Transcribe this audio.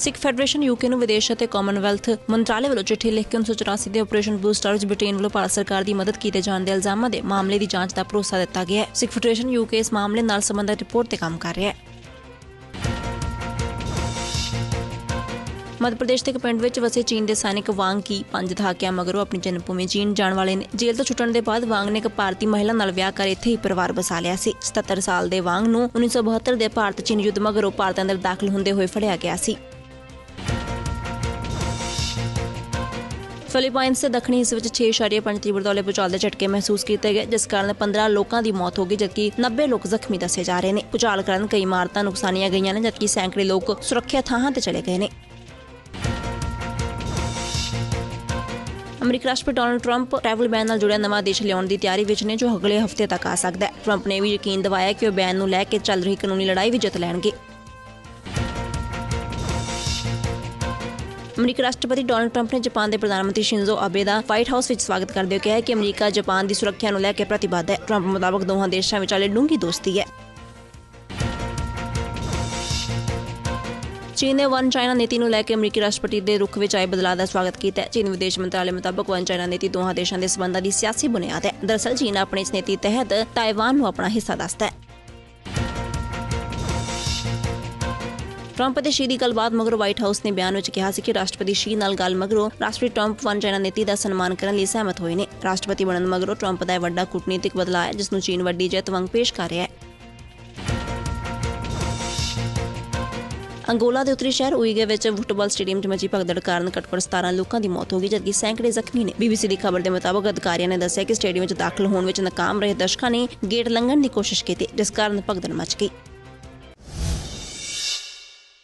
ਸਿੱਖ federation UK ਨੂੰ ਵਿਦੇਸ਼ ਅਤੇ ਕਾਮਨਵੈਲਥ ਮੰਤਰਾਲੇ ਵੱਲੋਂ ਚਿੱਠੀ ਲਿਖ ਕੇ 1984 ਦੇ ਆਪਰੇਸ਼ਨ ਬਲੂ ਸਟਾਰ ਵਿੱਚ ਬ੍ਰਿਟੇਨ ਵੱਲੋਂ ਭਾਰਤ ਸਰਕਾਰ ਦੀ ਮਦਦ ਕੀਤੇ ਜਾਣ ਦੇ ਇਲਜ਼ਾਮਾਂ ਦੇ ਮਾਮਲੇ ਦੀ ਜਾਂਚ ਦਾ ਭਰੋਸਾ ਦਿੱਤਾ ਗਿਆ ਹੈ। ਸਿੱਖ ਫੈਡਰੇਸ਼ਨ ਯੂਕੇ ਇਸ ਮਾਮਲੇ ਨਾਲ ਸੰਬੰਧਿਤ ਰਿਪੋਰਟ ਤੇ ਕੰਮ ਕਰ ਰਿਹਾ ਹੈ। ਮੱਧ ਪ੍ਰਦੇਸ਼ ਦੇ ਇੱਕ ਪਿੰਡ ਵਿੱਚ ਵਸੇ ਚੀਨ ਦੇ ਸੈਨਿਕ ਵਾਂਗ ਕੀ ਪੰਜ ਦਹਾਕਿਆਂ ਮਗਰੋਂ ਆਪਣੀ ਜਨਮ ਭੂਮੀ ਚੀਨ ਜਾਣ ਵਾਲੇ ਨੇ ਜੇਲ੍ਹ ਤੋਂ ਛੁੱਟਣ ਦੇ ਬਾਅਦ ਵਾਂਗ ਨੇ ਇੱਕ ਭਾਰਤੀ ਮਹਿਲਾ ਨਾਲ ਵਿਆਹ ਕਰ ਇੱਥੇ ਹੀ ਪਰਿਵਾਰ ਬਸਾ ਲਿਆ ਸੀ। 77 ਸਾਲ ਦੇ ਵਾਂਗ ਨੂੰ 1972 ਦੇ ਭਾਰਤ ਚੀਨ ਯੁੱਧ ਮਗਰੋਂ ਭਾਰਤ ਅੰਦਰ ਦਾਖਲ ਹੁੰਦੇ ਹੋਏ ਫੜਿਆ ਗਿਆ ਸੀ। ਫਿਲੀਪਾਈਨਸ ਦੇ ਦੱਖਣੀ ਹਿੱਸੇ ਵਿੱਚ 6.5 ਤੀਬਰ ਦੌਲੇ ਭੂਚਾਲ ਦੇ ਝਟਕੇ ਮਹਿਸੂਸ ਕੀਤੇ ਗਏ, ਜਿਸ ਕਾਰਨ 15 ਲੋਕਾਂ ਦੀ ਮੌਤ ਹੋ ਗਈ, ਜਦਕਿ 90 ਲੋਕ ਜ਼ਖਮੀ ਦੱਸੇ ਜਾ ਰਹੇ ਨੇ। ਭੂਚਾਲ ਕਾਰਨ ਕਈ ਇਮਾਰਤਾਂ ਨੁਕਸਾਨੀਆਂ ਗਈਆਂ ਨੇ, ਜਦਕਿ ਸੈਂਕੜੇ ਲੋਕ ਸੁਰੱਖਿਆ ਥਾਵਾਂ ਤੇ ਚਲੇ ਗਏ ਨੇ। ਅਮਰੀਕਾ ਰਾਸ਼ਟਰਪਤੀ ਡੋਨਲਡ ਟਰੰਪ ਟਰੈਵਲ ਬੈਨ ਨਾਲ ਜੁੜਿਆ ਨਵਾਂ ਦੇਸ਼ ਲਿਆਉਣ ਦੀ ਤਿਆਰੀ ਵਿੱਚ ਨੇ, ਜੋ ਅਗਲੇ ਹਫ਼ਤੇ ਤੱਕ ਆ ਸਕਦਾ ਹੈ। ਟਰੰਪ ਨੇ ਵੀ ਯਕੀਨ ਦਿਵਾਇਆ ਕਿ ਉਹ ਬੈਨ ਨੂੰ ਲੈ ਕੇ ਚੱਲ ਰਹੀ ਕਾਨੂੰਨੀ ਲੜਾਈ ਵੀ ਜਿੱਤ ਲੈਣਗੇ। ਅਮਰੀਕੀ ਰਾਸ਼ਟਰਪਤੀ ਡੋਨਲਡ ਟਰੰਪ ਨੇ ਜਾਪਾਨ ਦੇ ਪ੍ਰਧਾਨ ਮੰਤਰੀ ਸ਼ਿੰਜ਼ੋ ਆਬੇ ਦਾ ਵਾਈਟ ਹਾਊਸ ਵਿੱਚ ਸਵਾਗਤ ਕਰਦੇ ਹੋਏ ਕਿਹਾ ਕਿ ਅਮਰੀਕਾ ਜਾਪਾਨ ਦੀ ਸੁਰੱਖਿਆ ਨੂੰ ਲੈ ਕੇ ਪ੍ਰਤੀਬੱਧ ਹੈ। ਟਰੰਪ ਮੁਤਾਬਕ ਦੋਹਾਂ ਦੇਸ਼ਾਂ ਵਿਚਾਲੇ ਡੂੰਘੀ ਦੋਸਤੀ ਹੈ। ਚੀਨ ਨੇ ਵਨ ਚਾਈਨਾ ਨੀਤੀ ਨੂੰ ਲੈ ਕੇ ਅਮਰੀਕੀ ਰਾਸ਼ਟਰਪਤੀ ਦੇ ਰੁਖ ਵਿੱਚ ਆਏ ਬਦਲਾਅ ਦਾ ਸਵਾਗਤ ਕੀਤਾ ਹੈ। ਚੀਨ ਵਿਦੇਸ਼ ਮੰਤਰਾਲੇ ਮੁਤਾਬਕ ਵਨ ਚਾਈਨਾ ਨੀਤੀ ਦੋਹਾਂ ਦੇਸ਼ਾਂ ਦੇ ਸਬੰਧਾਂ ਦੀ ਸਿਆਸੀ ਬੁਨਿਆਦ ਹੈ। ਦਰਅਸਲ, ਚੀਨ ਆਪਣੀ ਇਸ ਨੀਤੀ ਤਹਿਤ ਤਾਇਵਾਨ ਨੂੰ ਆਪਣਾ ਹਿੱਸਾ ਦੱਸਦਾ ਹੈ। ਟਰੰਪ ਅਤੇ ਸ਼ੀ ਦੀ ਗੱਲਬਾਤ ਮਗਰੋਂ ਵਾਈਟ ਹਾਊਸ ਨੇ ਬਿਆਨ ਵਿੱਚ ਕਿਹਾ ਸੀ ਕਿ ਰਾਸ਼ਟਰਪਤੀ ਸ਼ੀ ਨਾਲ ਗੱਲ ਮਗਰੋਂ ਰਾਸ਼ਟਰਪਤੀ ਟਰੰਪ ਵਨ ਚਾਈਨਾ ਨੀਤੀ ਦਾ ਸਨਮਾਨ ਕਰਨ ਲਈ ਸਹਿਮਤ ਹੋਏ ਨੇ। ਰਾਸ਼ਟਰਪਤੀ ਬਣਨ ਮਗਰੋਂ ਟਰੰਪ ਦਾ ਇਹ ਵੱਡਾ ਕੂਟਨੀਤਿਕ ਬਦਲਾਅ ਹੈ, ਜਿਸ ਨੂੰ ਚੀਨ ਵੱਡੀ ਜਿੱਤ ਵਾਂਗ ਪੇਸ਼ ਕਰ ਰਿਹਾ ਹੈ। ਅੰਗੋਲਾ ਦੇ ਉੱਤਰੀ ਸ਼ਹਿਰ ਉਈਗੇ ਵਿੱਚ ਫੁੱਟਬਾਲ ਸਟੇਡੀਅਮ 'ਚ ਮਚੀ ਭਗਦੜ ਕਾਰਨ ਘੱਟੋ-ਘੱਟ 17 ਲੋਕਾਂ ਦੀ ਮੌਤ ਹੋ ਗਈ, ਜਦਕਿ ਸੈਂਕੜੇ ਜ਼ਖਮੀ ਨੇ। ਬੀਬੀਸੀ ਦੀ ਖਬਰ ਦੇ ਮੁਤਾਬਕ ਅਧਿਕਾਰੀਆਂ ਨੇ ਦੱਸਿਆ ਕਿ ਸਟੇਡੀਅਮ ਚ ਦਾਖਲ ਹੋਣ ਵਿੱਚ ਨਾਕਾਮ ਰਹੇ ਦਰਸ਼ਕਾਂ ਨੇ ਗੇਟ ਲੰਘਣ ਦੀ ਕੋਸ਼ਿਸ਼ ਕੀਤੀ, ਜਿਸ ਕਾਰਨ ਭਗਦੜ ਮਚ ਗਈ।